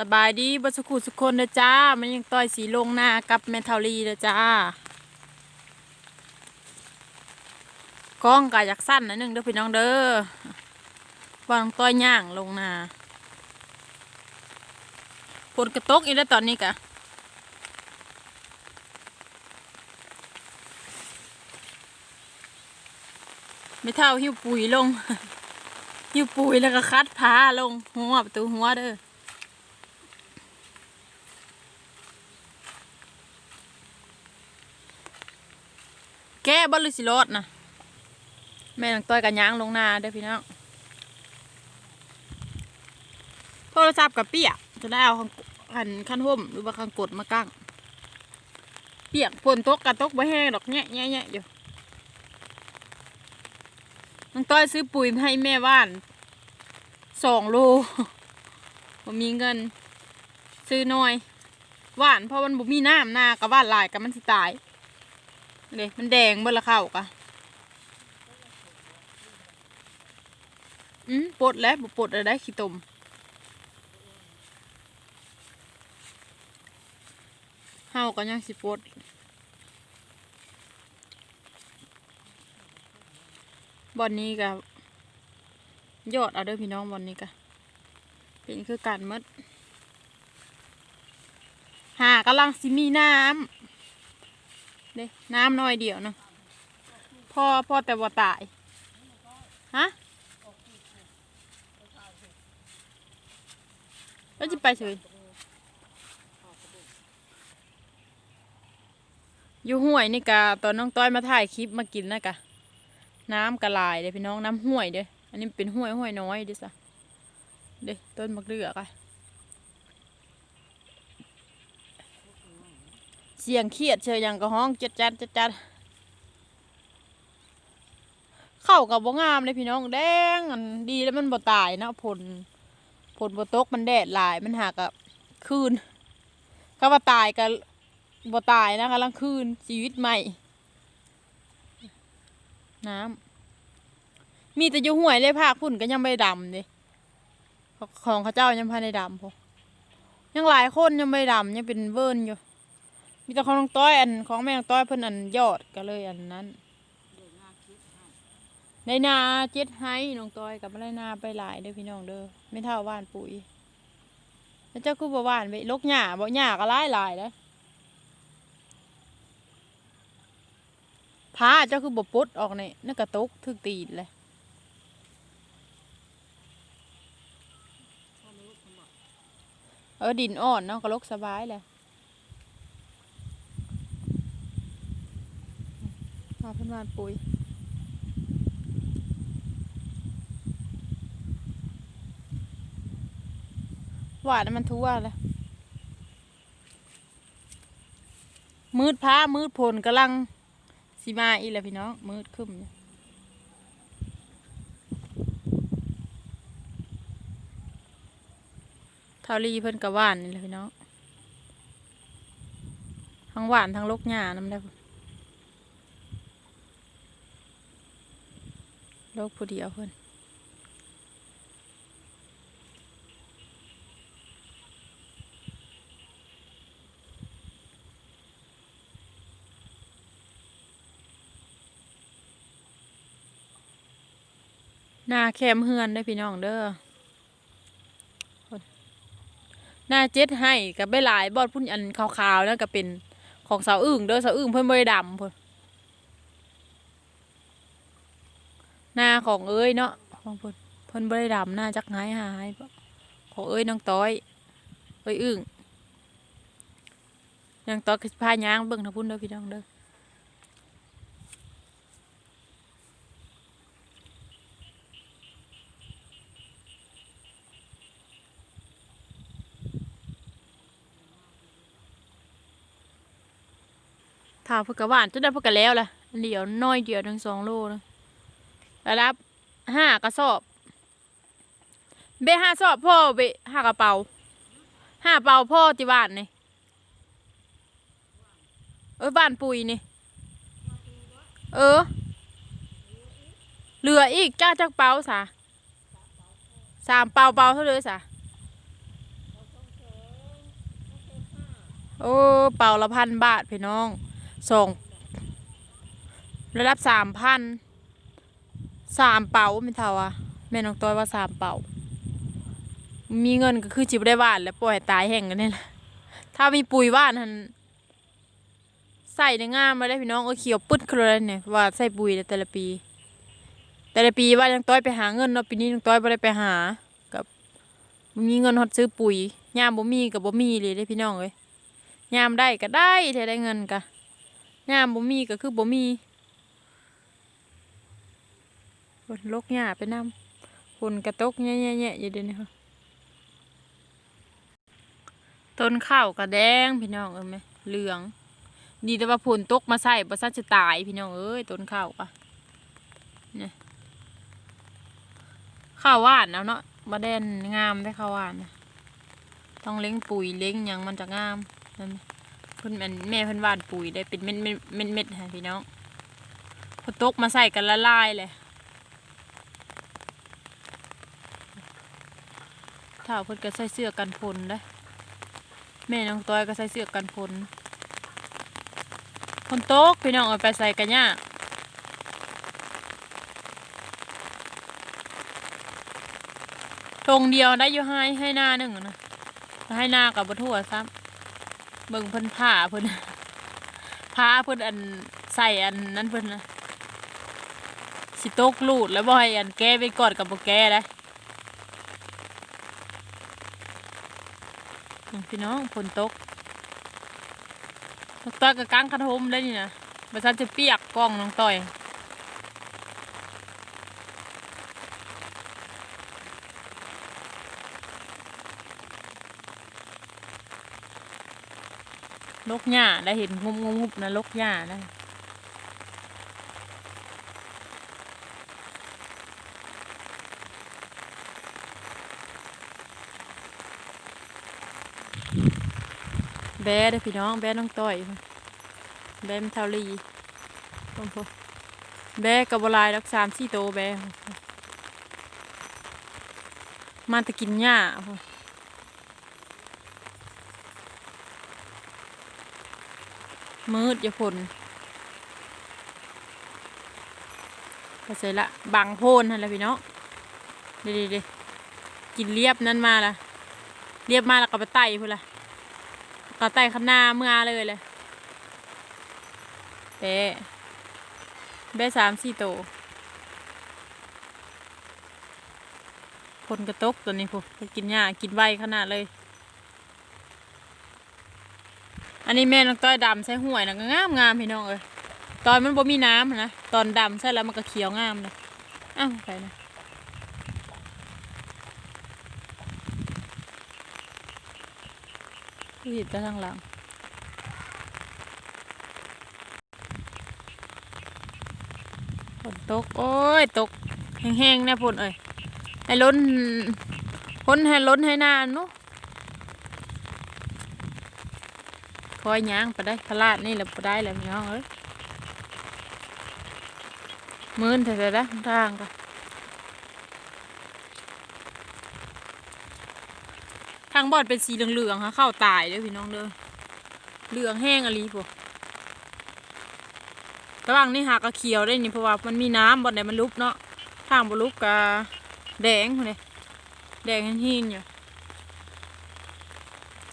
สบายดีบัสกุสุคนเด้อจ้า มันยังต่อยสีลงหน้ากับแมทาลีเด้อจ้ากล้องกะอยากสั้นหนะนึงเด้อพี่น้องเด้อวางต้อยย่างลงหน้าฝนกระตกอีกแล้วตอนนี้กะไม่เท่าหิ้วปุ๋ยลงหิ้วปุ๋ยแล้วก็คัดผ้าลงหัวประตูหัวเด้อ บอลลูสิรอดนะแม่น้องต้อยกันยางลงนาเด้อพี่น้องโทรศัพท์กับเปียกจะได้เอาคันขั้นห่มหรือว่าคันกดมากั้งเปียกฝนตกกระตกบ่แห้งดอกแง่แง่แง่อยู่น้องต้อยซื้อปุ๋ยให้แม่บ้านสองโลผมมีเงิน ซื้อหน่อยหวานเพราะมันบ่มีน้ำหน้ากับบ้านลายกับมันสิตาย เด็มันแดงเบนละเข้ากะอืมปดแล้วปดอะไรได้ขี้ตมเฮาก็ยังสิปดบอนนี้กับยอดเอาเด้อพี่น้องบอนนี้กะเป็นคือการมดหากำลังสิมีน้ำ เด้น้ำน้อยเดียวเนาะพ่อพ่อแต่ว่าตาย ฮะแล้วจะไปเฉยอยู่ห้วยนี่กะตอนน้องต้อยมาถ่ายคลิปมากินนะกะ น้ำกระลายเด้พี่น้องน้ำห้วยเด้อันนี้เป็นห้วยห้วยน้อยเด้สะเด้ต้นมะเขือกะ สียงเครียดเชียอย่างกระห้องจัดจัดจัดจัดเข้ากับบ่งามเลยพี่น้องแดงอันดีแล้วมันบ่ตายนะผลผลบ่ตกมันแดดหลายมันหากับคืนก็ว่าตายกับบ่ตายนะกำลังคืนชีวิตใหม่ น้ำมีแต่อยู่ห่วยเลยภาคพุ่นก็ยังไม่ดำเลยของเขาเจ้ายังพายในดำพอยังหลายคนยังไม่ดำยังเป็นเวิร์นอยู่ มีแต่ของน้องต้อยอันของแม่น้องต้อยเพิ่นอันยอดก็เลยอันนั้นในนาเจ็ดไห้น้องต้อยกับไรนาไปหลายเด้อพี่น้องเด้อไม่เท่าว่านปุ๋ยแล้วเจ้าคือบ่ว่านไปลกหญ้าบ่หญ้าก็หลายหลายแล้วผ้าเจ้าคือบ่ปลดออกนี่นั่นกระตุกถึกตีนเลยเออดินอ่อนเนาะก็ลกสบายเลยาเพิ่นวานปุ๋ยหวานมันทั่วเลยมืดพ้ามืดผลกำลังสีมาอีแหละพี่น้อง มืดขึ้นเทารีเพิ่นกับหวานนี่แหละพี่น้องทั้งหวานทั้งลกหญ้าน้ำได้พุ่น โลกผู้เดียวเพิ่นหน้าแคมเฮือนได้พี่น้องเด้อเพิ่นหน้าเจ็ดให้กับใบหลายบอดพุ่นอันขาวๆแล้วก็เป็นของสาวอึ่งเด้อสาวอึ่งเพิ่นบ่ได้ดำเพิ่น หน้าของเอ้ยเนาะของเพิ่นเพิ่นบ่ได้ดำหน้าจักหายหายของเอ้ยน้องต้อยเอ้ยอึ้งน้องต้อยก็พายางเบิ่งทางพุ่นเด้อพี่น้องเด้อถ้าเพิ่นก็หวานจนได้เพิ่นก็แล้วล่ะเหลียวน้อยเดียวถึงสองโลนะ ระดับห้ากระสอบ เบห้าสอบพ่อเบห้ากระเป๋าห้าเป๋าพ่อที่บ้านนี่เออบ้านปุยนี่ เออ เหลืออีกจ้าจักเป๋าสะสามเป๋าเป๋าเท่าเลยสะโอ้เป่าละพันบาทพี่น้องสองได้รับสามพัน สามเป่าไม่เท่าอะแม่น้องต้อยว่าสามเป่ามีเงินก็คือจิบได้บ้านแล้วปล่อยตายแห่งกันนี่แหละถ้ามีปุ๋ยบ้านหันใส่ในงามมาได้พี่น้องเออเขียวปึ๊ดขึ้นเลยเนี่ยว่าใส่ปุ๋ยแต่ละปี แต่ละปีว่าน้องต้อยไปหาเงินเนาะปีนี้น้องต้อยไม่ได้ไปหากับมีเงินหดซื้อปุ๋ยยามบ่มีกับบ่มีเลยได้พี่น้องเอ้ยยามได้ก็ได้ถ้าได้เงินก็ยามบ่มีก็คือบ่มี ฝนลกหญ้าไปนำฝนกระตกแย่ๆๆอยู่เดี๋ยวนี้ค่ะต้นข้าวก็แดงพี่น้องเอ้ยแม่เหลือง ดีแต่ว่าฝนตกมาใส่บ่ซันจะตายพี่น้องเอ้ยต้นข้าวก็เนี่ยข้าวหวานเอาเนาะบ่แดนงามได้ข้าวหวานนะต้องเล้งปุ๋ยเล้งหยังมันจะงามนั่นเพิ่นแม่นแม่เพิ่นหวานปุ๋ยได้เป็นเม็ดเม็ดเม็ดเม็ดฮะพี่น้องพอตกมาใส่กันละลายเลย ถ้าเพิ่นก็ใส่เสื้อกันฝนได้แม่น้องต้อยก็ใส่เสื้อกันฝนคนตกพี่น้องเอาไปใส่กันยากทงเดียวได้อยู่ให้ให้หน้าหนึ่งนะให้หน้ากับบทั่วซ้ำเบิ่งเพิ่นผ้าเพิ่นผ้าเพิ่นอันใส่อันนั้นเพิ่นนะสิตกลูดแล้วบ่ให้อันแก้ไปก่อนกับบ่แก้ได้อืม พี่น้องฝนตกน้องต้อยกับกางคันโฮมได้นี่นะบ่ซันจะเปียกกล้องน้องต้อยลกหญ้าได้เห็นงุบงุบงุบนะลกหญ้าได้ แบะเด้พี่น้องแบะน้องต้อยแบะมันเทาลีแบะกับบลายรักสามสี่โตแบะมาตะกินหญ้ามืดอย่าฝนก็เสร็จละบางโพนนั่นแหละพี่น้องเดี๋ยวเดี๋ยวกินเรียบนั่นมาละเรียบมาแล้วก็ไปไต่พุ่นละ ก็ไต่ข้างหน้าเมื่อเลยเลยเบ๊เบ๊สามสี่โตวฝนกระตกตัวนี้พวกไปกินหญ้ากินไวขนาดเลย อันนี้แม่น้องต้อยดำใส่ห่วยนะก็งามงามพี่น้องเอ้ยตอนมันบ่มีน้ำนะ ตอนดำใส่แล้วมันก็เขียวงามเลยอ้าวไปนะ หญิงจะทางหลัง ฝนตก โอ้ย ตก แห้งๆนะฝนเอ้ย ให้ล้นพ้นให้ล้นให้นานุคอยย่างไปได้พลาดนี่แหละไปได้แล้วพี่น้องเอ้ยมื่นเถอะนะทางก็ทางบอดเป็นสีเหลืองๆค่ะเข้าตายเด้อพี่น้องเด้อเหลืองแห้งอะไรพวกระหว่างนี้หากระเขียวได้นี่เพราะว่ามันมีน้ำบอดไหนมันลุกเนาะทางบลุกกะแดงเลยแดงหินอยู่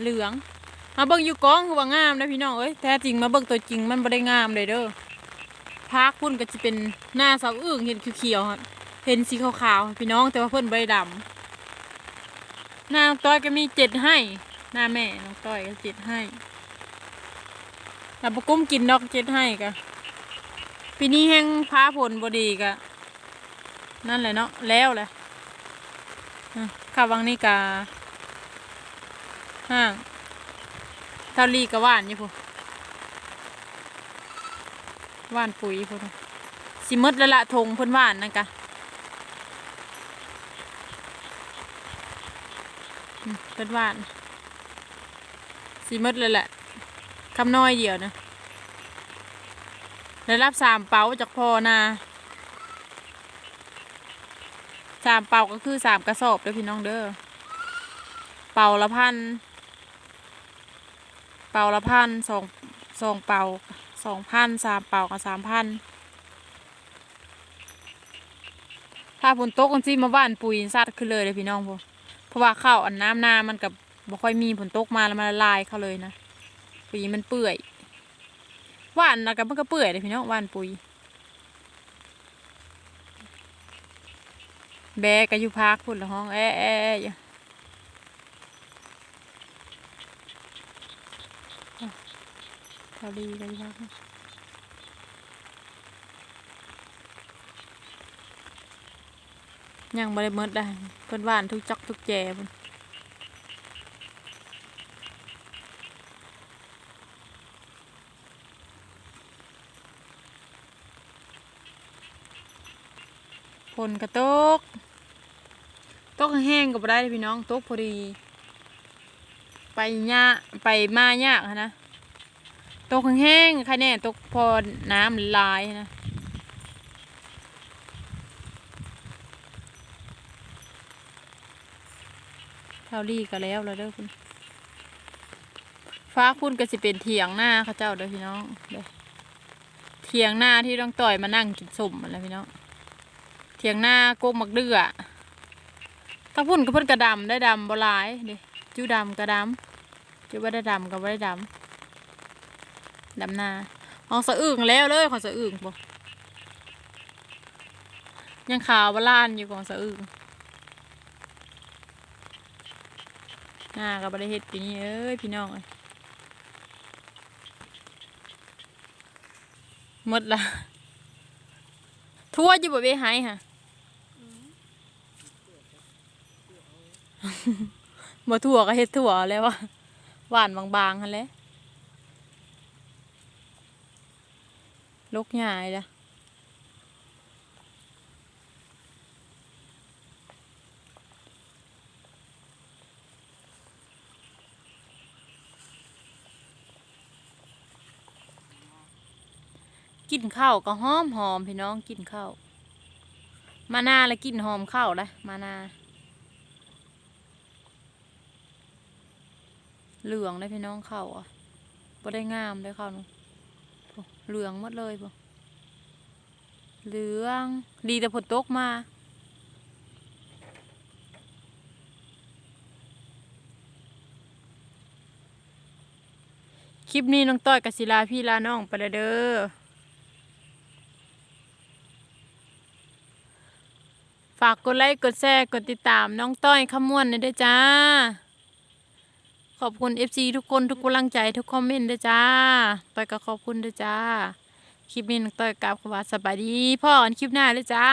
เหลืองมาเบิ่งอยู่กองคือว่างามนะพี่น้องเอ้ยแท้จริงมาเบิ่งตัวจริงมันบ่ได้งามเลยเด้อพากพุ่นก็จะเป็นหน้าเสาอึ่งเห็นเขียวๆเห็นสีขาวๆพี่น้องแต่ว่าเพิ่นบ่ได้ดำ หน้าน้องต้อยก็มีเจ็ดให้ หน้าแม่น้องต้อยก็เจ็ดให้แล้วบ่กุ้มกินดอกเจ็ดให้กะปีนี้แห้งพ้าผลบดีกะนั่นแหละเนาะแล้วแหละอะข้าววังนี่กะห้างเท่าลีกับว่านอยู่พูว่านปุ๋ยพูสิมดล้วละทงพ่นว่านนะกะอืมเพิ่นว่านสิหมดเลยแหละคำน้อยเดียวนะได้รับสามเป๋าจากพ่อนาสามเป๋าก็คือสามกระสอบเด้อพี่น้องเด้อเป๋าละพัน เป่าละพันสองสองเป่าสองพันสามเป่ากับสามพันถ้าฝนตกกันสิมาบ้านปุ๋ยซัดขึ้นเลยเลยพี่น้องพวก เพราะว่าข้าวอันน้ำนามันกับบ่ค่อยมีฝนตกมาแล้วมันละลายเข้าเลยนะปุ๋ยมันเปื่อยหว่านนะกับมันก็เปื่อยเลยพี่น้องหว่านปุ๋ยแบกก็อยู่พักพุ่นละห้องแอะแอะแอยู่อะเขาดีก็อยู่พัก ยังบ่ได้หมดได้เพิ่นว่านทุกจักทุกแจพุ่นฝนกระตกตกแห้งก็บ่ได้พี่น้องตกพอดี ไปยะไปมายากนะตกแห้งใครแน่ตกพอน้ำลายนะ เท่ารีก็แล้วแล้วเด้อคุณฟ้าคุณก็สิเป็นเถียงหน้าเขาเจ้าเด้อพี่น้องเด้อเถียงหน้าที่ต้องต่อยมานั่งกินสมมันแหละพี่น้องเถียงหน้าโกมักเดือถ้าพุ่นก็เพิ่นกระดำได้ดำบลายเด้จูดำกระดำจูบ่ได้ดำก็บ่ได้ดำดำหน้าของสะอึ่งแล้วเลยของสะอึ่งบ่ยังขาวบล้านอยู่ของสะอึ่ง หน้าก็บ่ได้เฮ็ดปีนี้เอ้ยพี่น้องหมดละทั่วอยู่บ่ไปหายค่ะบ่ถั่วก็เฮ็ดถั่วแล้วว่าหวานบางๆหั่นแหละลกหญ้าเลยจ้ะ กินข้าวก็หอมหอมพี่น้องกินข้าวมานาแล้วกินหอมข้าวละมานาเหลืองได้พี่น้องข้าวอะบ่ได้งามได้ข้าหนูเหลืองหมดเลยบ่เหลือง ดีแต่ฝนตกมาคลิปนี้น้องต้อยกับศิลาพี่ลาน้องไปแล้วเด้อ ฝากกดไลค์ กดแชร์ กดติดตามน้องต้อยขมวนหนะด้วยจ้า ขอบคุณ FC ทุกคนทุกกำลังใจทุกคอมเมนต์ด้วยจ้าต้อยก็ขอบคุณด้วยจ้า คลิปนี้น้องต่อยกลับขวาสบายดีพ่อกันคลิปหน้าเลยจ้า